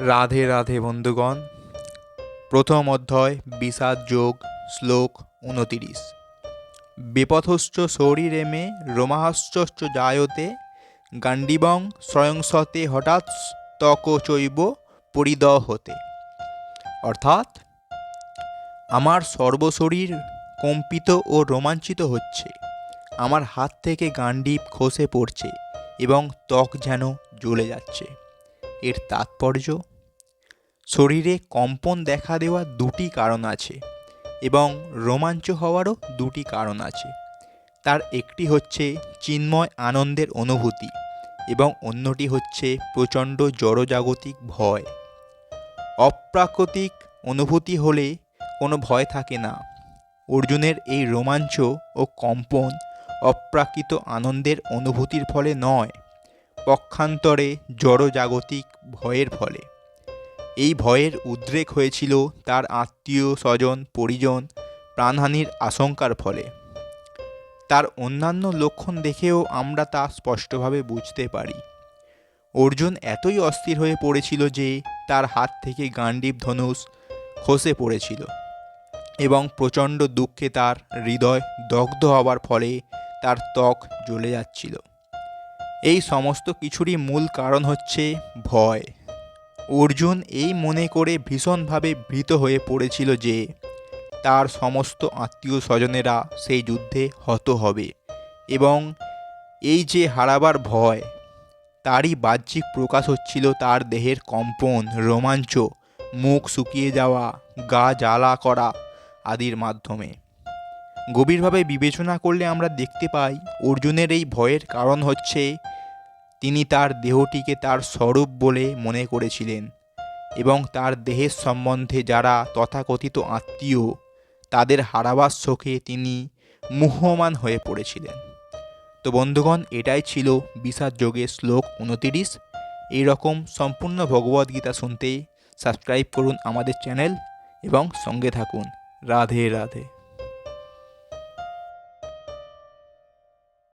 রাধে রাধে বন্ধুগণ, প্রথম অধ্যায়, বিষাদ যোগ, শ্লোক উনতিরিশ। বিপথশ্চ শরীরে মে রোমাহশ্চ জায়তে গান্ডিবং স্বয়ংসতে হঠাৎ তক চৈব পরিদ হতে অর্থাৎ, আমার সর্বশরীর কম্পিত ও রোমাঞ্চিত হচ্ছে, আমার হাত থেকে গান্ডিব খসে পড়ছে এবং ত্বক যেন জ্বলে যাচ্ছে। এর তাৎপর্য? শরীরে কম্পন দেখা দেওয়া দুটি কারণ আছে এবং রোমাঞ্চ হওয়ারও দুটি কারণ আছে। তার একটি হচ্ছে চিন্ময় আনন্দের অনুভূতি এবং অন্যটি হচ্ছে প্রচণ্ড জড়জাগতিক ভয়। অপ্রাকৃতিক অনুভূতি হলে কোনো ভয় থাকে না। অর্জুনের এই রোমাঞ্চ ও কম্পন অপ্রাকৃত আনন্দের অনুভূতির ফলে নয়। পক্ষান্তরে জড়জাগতিক ভয়ের ফলে। এই ভয়ের উদ্রেক হয়েছিল তার আত্মীয়, স্বজন, পরিজন, প্রাণহানির আশঙ্কার ফলে। তার অন্যান্য লক্ষণ দেখেও আমরা তা স্পষ্টভাবে বুঝতে পারি। অর্জুন এতই অস্থির হয়ে পড়েছিল যে তার হাত থেকে গান্ডীব ধনুষ খসে পড়েছিল এবং প্রচণ্ড দুঃখে তার হৃদয় দগ্ধ হওয়ার ফলে তার ত্বক জ্বলে যাচ্ছিল। এই সমস্ত কিছুরই মূল কারণ হচ্ছে ভয়। অর্জুন এই মনে করে ভীষণভাবে ভীত হয়ে পড়েছিল যে তার সমস্ত আত্মীয় স্বজনেরা সেই যুদ্ধে হত হবে এবং এই যে হারাবার ভয়, তারই বাহ্যিক প্রকাশ হচ্ছিল তার দেহের কম্পন, রোমাঞ্চ, মুখ শুকিয়ে যাওয়া, গা জ্বালা করা আদির মাধ্যমে। গভীরভাবে বিবেচনা করলে আমরা দেখতে পাই, অর্জুনের এই ভয়ের কারণ হচ্ছে তিনি তার দেহটিকে তার স্বরূপ বলে মনে করেছিলেন এবং তার দেহের সম্বন্ধে যারা তথাকথিত আত্মীয়, তাদের হারাবার শোকে তিনি মুহ্যমান হয়ে পড়েছিলেন। তো বন্ধুগণ, এটাই ছিল বিষাদ যোগের শ্লোক উনতিরিশ এইরকম সম্পূর্ণ ভগবদ্গীতা শুনতে সাবস্ক্রাইব করুন আমাদের চ্যানেল এবং সঙ্গে থাকুন। রাধে রাধে।